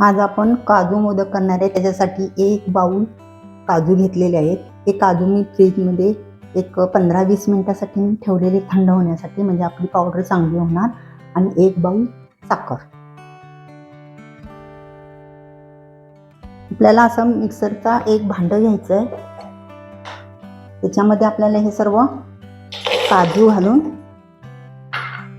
आज आपण काजू मोदक करणार आहे. त्याच्यासाठी एक बाऊल काजू घेतलेले आहेत. हे काजू मी फ्रीजमध्ये एक पंधरा वीस मिनटासाठी मी ठेवलेले थंड होण्यासाठी. म्हणजे आपली पावडर चांगली होणार. आणि एक बाऊल साखर. आपल्याला असं मिक्सरचा एक भांडं घ्यायचं आहे त्याच्यामध्ये आपल्याला हे सर्व काजू घालून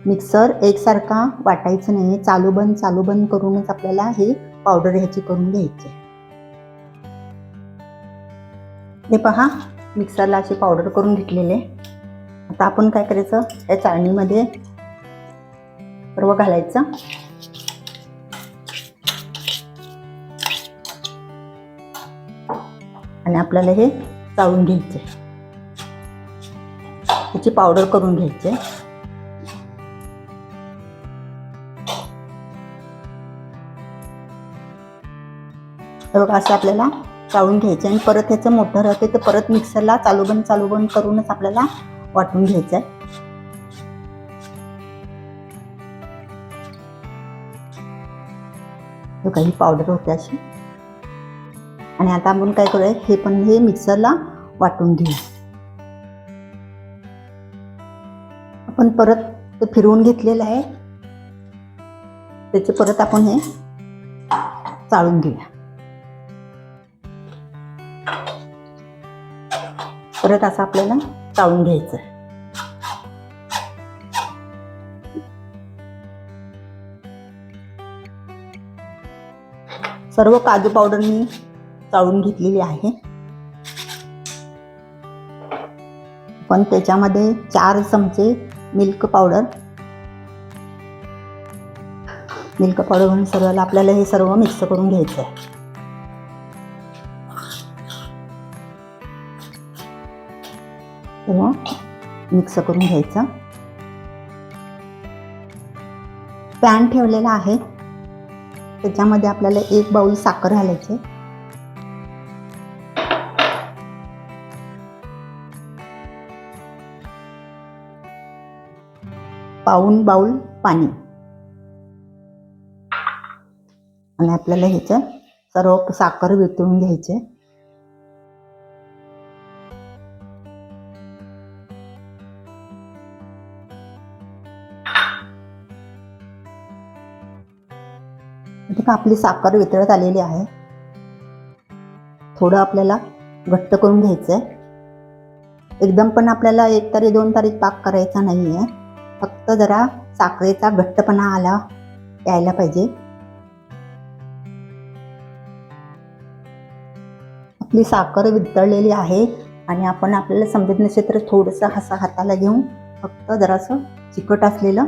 मिक्सर एकसारखा वाटायचं नाही चालू बंद चालू बंद करूनच आपल्याला हे पावडर ह्याची करून घ्यायची हे पहा मिक्सरला अशी पावडर करून घेतलेले. आता आपण काय करायचं? या चाळणीमध्ये सर्व घालायचं. आणि आपल्याला हे चाळून घ्यायचे. त्याची पावडर करून घ्यायची. हे बघा असं आपल्याला चाळून घ्यायचे आणि परत ह्याचं मोठं राहते तर परत मिक्सरला चालू बंद चालू बंद करूनच आपल्याला वाटून घ्यायचं आहे. बघा ही पावडर होते अशी. आणि आता आपण काय करूया हे पण हे मिक्सरला वाटून घेऊ आपण परत ते फिरवून घेतलेलं आहे. त्याचे परत आपण हे चाळून घेऊया. परत असं आपल्याला चाळून घ्यायचं आहे. सर्व काजू पावडर मी चाळून घेतलेली आहे. पण त्याच्यामध्ये चार चमचे मिल्क पावडर मिल्क पावडर म्हणून सर्वाला आपल्याला हे सर्व मिक्स करून घ्यायचं आहे तेव्हा मिक्स करून घ्यायचं पॅन ठेवलेला आहे. त्याच्यामध्ये आपल्याला एक बाऊल साखर घालायची पाऊन बाऊल पाणी. आणि आपल्याला ह्याचं सर्व साखर वितळून घ्यायचे ठीक आपली साखर वितळत आलेली आहे? थोडं आपल्याला घट्ट करून घ्यायचं आहे एकदम पण आपल्याला एक तारीख दोन तारीख पाक करायचा नाही आहे फक्त जरा साखरेचा घट्टपणा आला यायला पाहिजे. आपली साखर वितळलेली आहे आणि आपण आपल्याला समजत नसेल तर थोडंसं हसा हाताला घेऊन फक्त जरासं चिकट असलेलं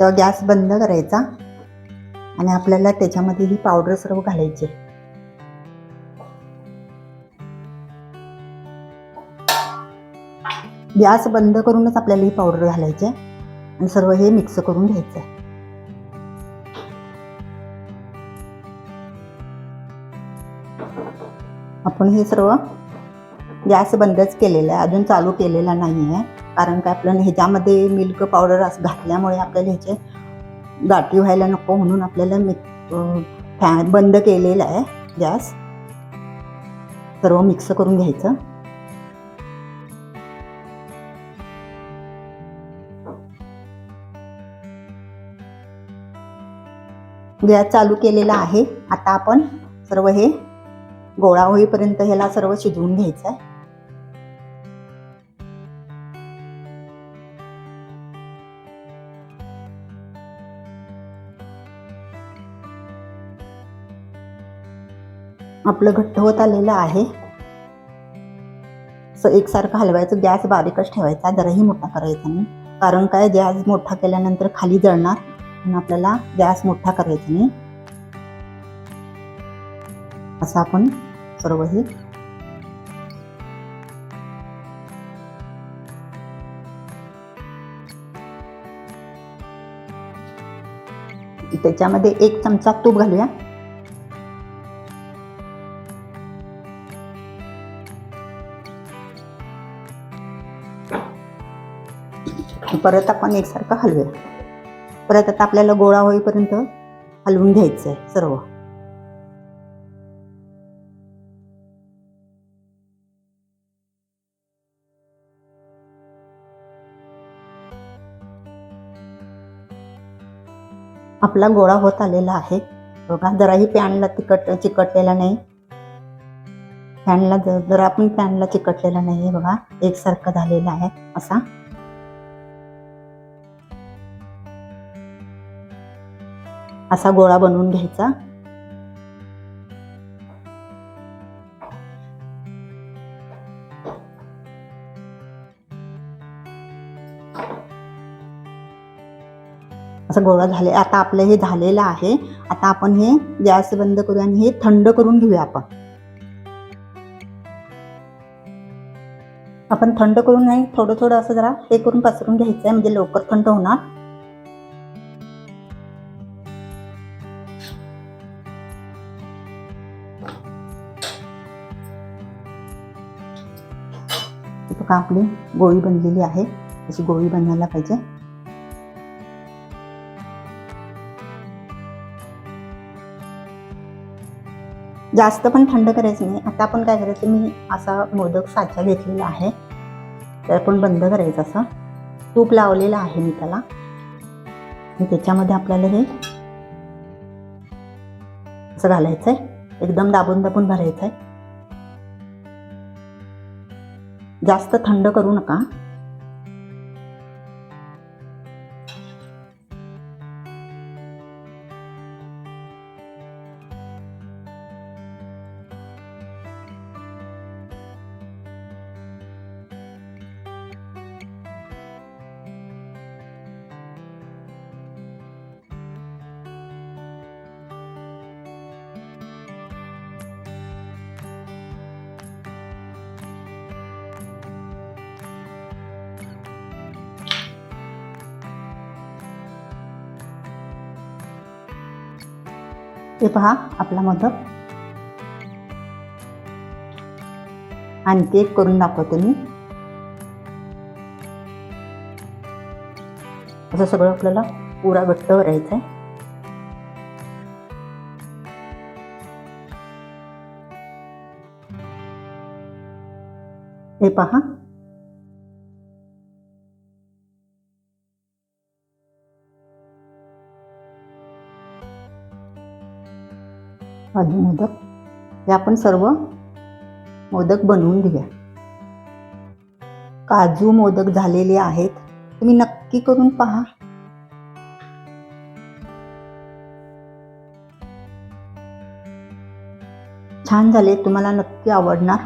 तर गॅस बंद करायचा. आणि आपल्याला त्याच्यामध्ये ही पावडर सर्व घालायची गॅस बंद करूनच आपल्याला ही पावडर घालायची आणि सर्व हे मिक्स करून घ्यायचं आहे. आपण हे सर्व गॅस बंदच केलेलं आहे. अजून चालू केलेला नाही आहे कारण काय आपल्याला ह्याच्यामध्ये मिल्क पावडर घातल्यामुळे आपल्याला ह्याचे गाठी व्हायला नको म्हणून आपल्याला मिक फॅन बंद केलेला आहे गॅस. सर्व मिक्स करून घ्यायचं. गॅस चालू केलेला आहे. आता आपण सर्व हे गोळा होईपर्यंत ह्याला सर्व शिजवून घ्यायचं आहे. आपलं घट्ट होत आलेलं आहे. असं एकसारखं हलवायचं गॅस बारीकच ठेवायचा जराही मोठा करायचा नाही. कारण काय गॅस मोठा केल्यानंतर खाली जळणार म्हणून आपल्याला गॅस मोठा करायचा नाही. असं आपण सर्व हे त्याच्यामध्ये एक चमचा तूप घालूया. परत आपण एकसारखं हलवूया. परत आता आपल्याला गोळा होईपर्यंत हलवून घ्यायचं आहे सर्व. आपला गोळा होत आलेला आहे. बघा जराही पॅनला तिकट चिकटलेला नाही. पॅनला जरा पण पॅनला चिकटलेला नाही बघा एकसारखं झालेला आहे असा. असा गोळा बनवून घ्यायचा. असं गोळा झाले आता आपलं हे झालेलं आहे. आता आपण हे गॅस बंद करूया आणि हे थंड करून घेऊया आपण. आपण थंड करून नाही थोडं थोडं असं जरा हे करून पसरून घ्यायचं आहे म्हणजे लवकर थंड होणार. का आपली गोळी बनलेली आहे? अशी गोळी बनायला पाहिजे. जास्त पण थंड करायचं नाही. आता आपण काय करायचं मी असा मोदक साचा घेतलेला आहे. तर आपण बंद करायचं असं. तूप लावलेलं आहे मी त्याला. त्याच्यामध्ये आपल्याला हे असं घालायचं आहे एकदम दाबून दाबून भरायचं आहे जास्त थंड करू नका. हे पहा आपला मोदक आणखी एक करून दाखवते मी. असं सगळं आपल्याला पुरा घट्ट करायचं आहे हे पहा. काजू मोदक. हे आपण सर्व मोदक बनवून घेऊया. काजू मोदक झालेले आहेत. तुम्ही नक्की करून पहा. छान झाले तुम्हाला नक्की आवडणार.